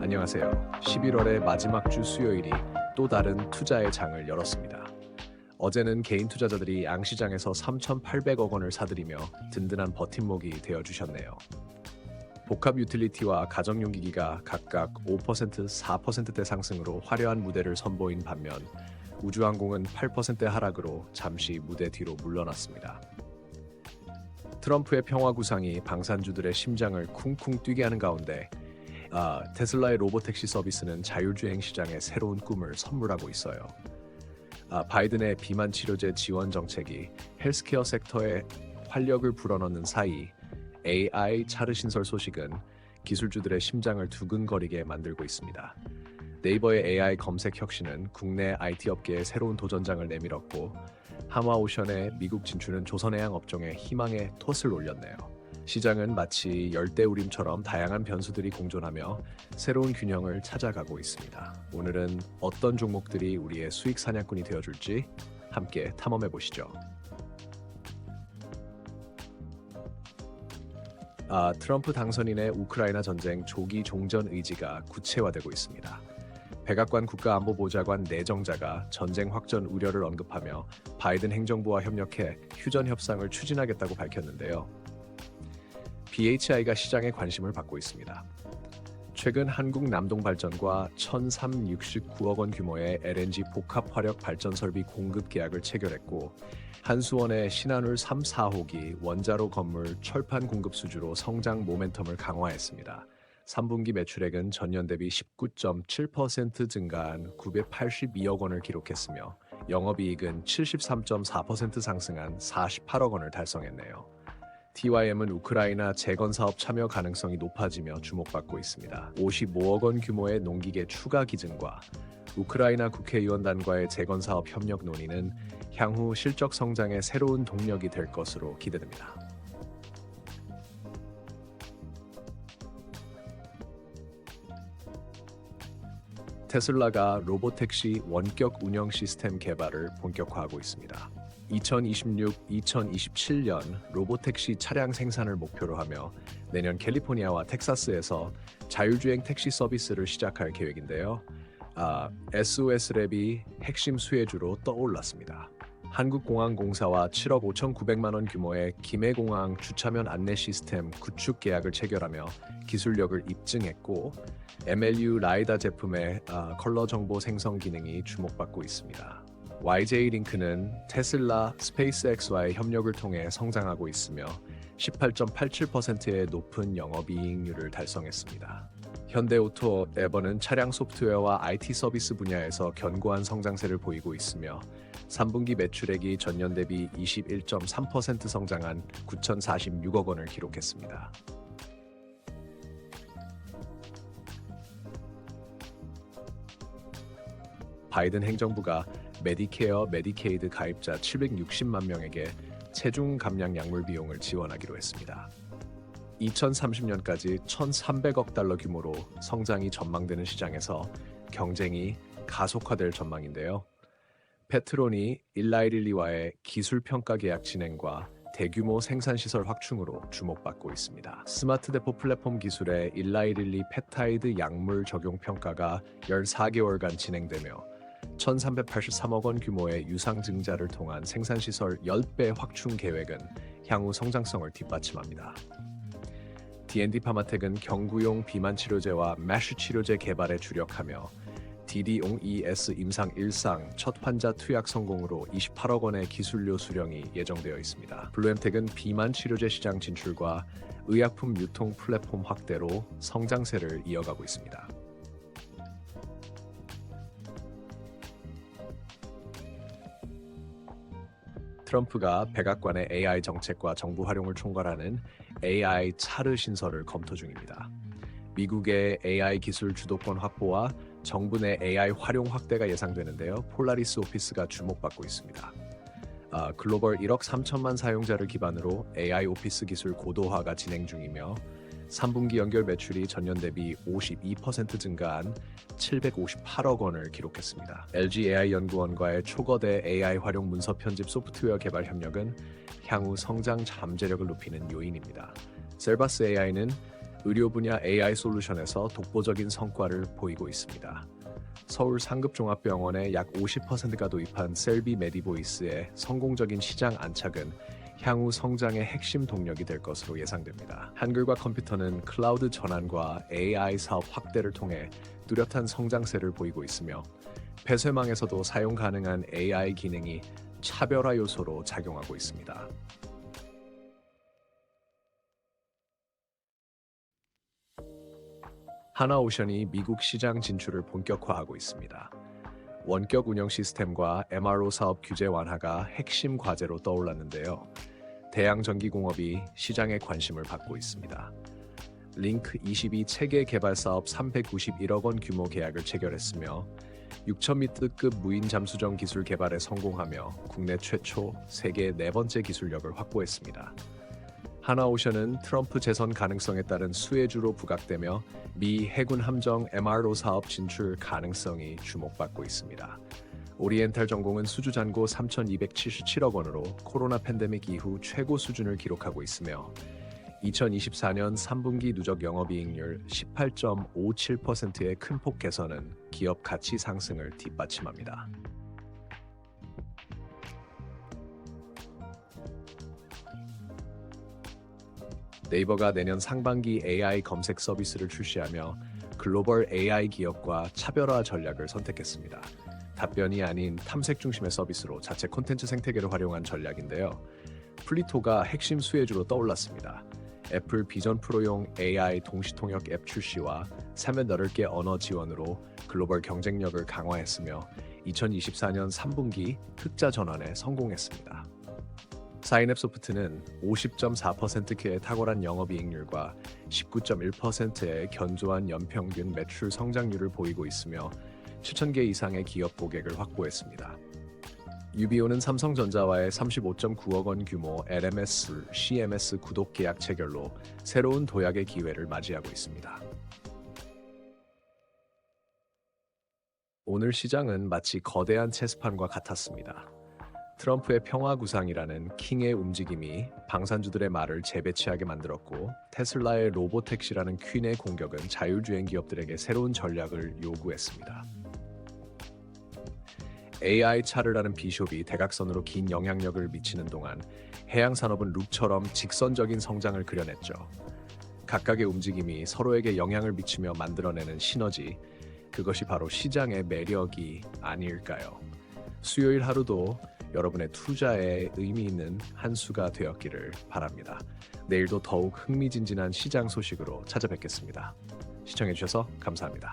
안녕하세요. 11월의 마지막 주 수요일이 또 다른 투자의 장을 열었습니다. 어제는 개인 투자자들이 양시장에서 3,800억 원을 사들이며 든든한 버팀목이 되어 주셨네요. 복합 유틸리티와 가정용 기기가 각각 5%, 4%대 상승으로 화려한 무대를 선보인 반면 우주항공은 8%의 하락으로 잠시 무대 뒤로 물러났습니다. 트럼프의 평화 구상이 방산주들의 심장을 쿵쿵 뛰게 하는 가운데 아, 테슬라의 로보택시 서비스는 자율주행 시장에 새로운 꿈을 선물하고 있어요. 아, 바이든의 비만 치료제 지원 정책이 헬스케어 섹터에 활력을 불어넣는 사이 AI 차르 신설 소식은 기술주들의 심장을 두근거리게 만들고 있습니다. 네이버의 AI 검색 혁신은 국내 IT 업계에 새로운 도전장을 내밀었고 하마오션의 미국 진출은 조선해양 업종에 희망의 톳을 올렸네요. 시장은 마치 열대우림처럼 다양한 변수들이 공존하며 새로운 균형을 찾아가고 있습니다. 오늘은 어떤 종목들이 우리의 수익 사냥꾼이 되어줄지 함께 탐험해 보시죠. 아, 트럼프 당선인의 우크라이나 전쟁 조기 종전 의지가 구체화되고 있습니다. 백악관 국가안보보좌관 내정자가 전쟁 확전 우려를 언급하며 바이든 행정부와 협력해 휴전 협상을 추진하겠다고 밝혔는데요. BHI가 시장에 관심을 받고 있습니다. 최근 한국 남동 발전과 1,369억 원 규모의 LNG 복합 화력 발전 설비 공급 계약을 체결했고 한수원의 신한울 3, 4호기 원자로 건물 철판 공급 수주로 성장 모멘텀을 강화했습니다. 3분기 매출액은 전년 대비 19.7% 증가한 982억 원을 기록했으며 영업이익은 73.4% 상승한 48억 원을 달성했네요. TYM은 우크라이나 재건 사업 참여 가능성이 높아지며 주목받고 있습니다. 55억 원 규모의 농기계 추가 기증과 우크라이나 국회의원단과의 재건 사업 협력 논의는 향후 실적 성장의 새로운 동력이 될 것으로 기대됩니다. 테슬라가 로보택시 원격 운영 시스템 개발을 본격화하고 있습니다. 2026-2027년 로보택시 차량 생산을 목표로 하며 내년 캘리포니아와 텍사스에서 자율주행 택시 서비스를 시작할 계획인데요. 아, SOS랩이 핵심 수혜주로 떠올랐습니다. 한국공항공사와 7억 5,900만 원 규모의 김해공항 주차면 안내 시스템 구축 계약을 체결하며 기술력을 입증했고 MLU 라이다 제품의 아, 컬러 정보 생성 기능이 주목받고 있습니다. YJ 링크는 테슬라, 스페이스X와의 협력을 통해 성장하고 있으며 18.87%의 높은 영업이익률을 달성했습니다. 현대오토 에버는 차량 소프트웨어와 IT 서비스 분야에서 견고한 성장세를 보이고 있으며 3분기 매출액이 전년 대비 21.3% 성장한 9,046억 원을 기록했습니다. 바이든 행정부가 메디케어, 메디케이드 가입자 760만 명에게 체중 감량 약물 비용을 지원하기로 했습니다. 2030년까지 1,300억 달러 규모로 성장이 전망되는 시장에서 경쟁이 가속화될 전망인데요. 페트론이 일라이릴리와의 기술 평가 계약 진행과 대규모 생산 시설 확충으로 주목받고 있습니다. 스마트 대포 플랫폼 기술의 일라이릴리 펩타이드 약물 적용 평가가 14개월간 진행되며 1,383억 원 규모의 유상 증자를 통한 생산 시설 10배 확충 계획은 향후 성장성을 뒷받침합니다. D&D 파마텍은 경구용 비만 치료제와 매쉬 치료제 개발에 주력하며 DD-OES 임상 1상 첫 환자 투약 성공으로 28억 원의 기술료 수령이 예정되어 있습니다. 블루엠텍은 비만 치료제 시장 진출과 의약품 유통 플랫폼 확대로 성장세를 이어가고 있습니다. 트럼프가 백악관의 AI 정책과 정부 활용을 총괄하는 AI 차르 신설을 검토 중입니다. 미국의 AI 기술 주도권 확보와 정부 내 AI 활용 확대가 예상되는데요. 폴라리스 오피스가 주목받고 있습니다. 아, 글로벌 1억 3천만 사용자를 기반으로 AI 오피스 기술 고도화가 진행 중이며 3분기 연결 매출이 전년 대비 52% 증가한 758억 원을 기록했습니다. LG AI 연구원과의 초거대 AI 활용 문서 편집 소프트웨어 개발 협력은 향후 성장 잠재력을 높이는 요인입니다. 셀바스 AI는 의료 분야 AI 솔루션에서 독보적인 성과를 보이고 있습니다. 서울 상급종합병원의 약 50%가 도입한 셀비 메디보이스의 성공적인 시장 안착은 향후 성장의 핵심 동력이 될 것으로 예상됩니다. 한글과 컴퓨터는 클라우드 전환과 AI 사업 확대를 통해 뚜렷한 성장세를 보이고 있으며 폐쇄망에서도 사용 가능한 AI 기능이 차별화 요소로 작용하고 있습니다. 하나오션이 미국 시장 진출을 본격화하고 있습니다. 원격 운영 시스템과 MRO 사업 규제 완화가 핵심 과제로 떠올랐는데요. 대양 전기공업이 시장에 관심을 받고 있습니다. 링크 22 체계 개발 사업 391억 원 규모 계약을 체결했으며 6,000미터급 무인 잠수정 기술 개발에 성공하며 국내 최초, 세계 네 번째 기술력을 확보했습니다. 하나오션은 트럼프 재선 가능성에 따른 수혜주로 부각되며 미 해군 함정 MRO 사업 진출 가능성이 주목받고 있습니다. 오리엔탈 전공은 수주 잔고 3,277억 원으로 코로나 팬데믹 이후 최고 수준을 기록하고 있으며 2024년 3분기 누적 영업이익률 18.57%의 큰 폭 개선은 기업 가치 상승을 뒷받침합니다. 네이버가 내년 상반기 AI 검색 서비스를 출시하며 글로벌 AI 기업과 차별화 전략을 선택했습니다. 답변이 아닌 탐색 중심의 서비스로 자체 콘텐츠 생태계를 활용한 전략인데요. 플리토가 핵심 수혜주로 떠올랐습니다. 애플 비전 프로용 AI 동시 통역 앱 출시와 3면 8개 언어 지원으로 글로벌 경쟁력을 강화했으며 2024년 3분기 흑자 전환에 성공했습니다. 사인앱 소프트는 50.4%의 탁월한 영업이익률과 19.1%의 견조한 연평균 매출 성장률을 보이고 있으며 7,000개 이상의 기업 고객을 확보했습니다. 유비오는 삼성전자와의 35.9억 원 규모 LMS, CMS 구독 계약 체결로 새로운 도약의 기회를 맞이하고 있습니다. 오늘 시장은 마치 거대한 체스판과 같았습니다. 트럼프의 평화 구상이라는 킹의 움직임이 방산주들의 말을 재배치하게 만들었고 테슬라의 로보택시라는 퀸의 공격은 자율주행 기업들에게 새로운 전략을 요구했습니다. AI 차르라는 비숍이 대각선으로 긴 영향력을 미치는 동안 해양 산업은 룩처럼 직선적인 성장을 그려냈죠. 각각의 움직임이 서로에게 영향을 미치며 만들어내는 시너지, 그것이 바로 시장의 매력이 아닐까요? 수요일 하루도 여러분의 투자에 의미 있는 한 수가 되었기를 바랍니다. 내일도 더욱 흥미진진한 시장 소식으로 찾아뵙겠습니다. 시청해주셔서 감사합니다.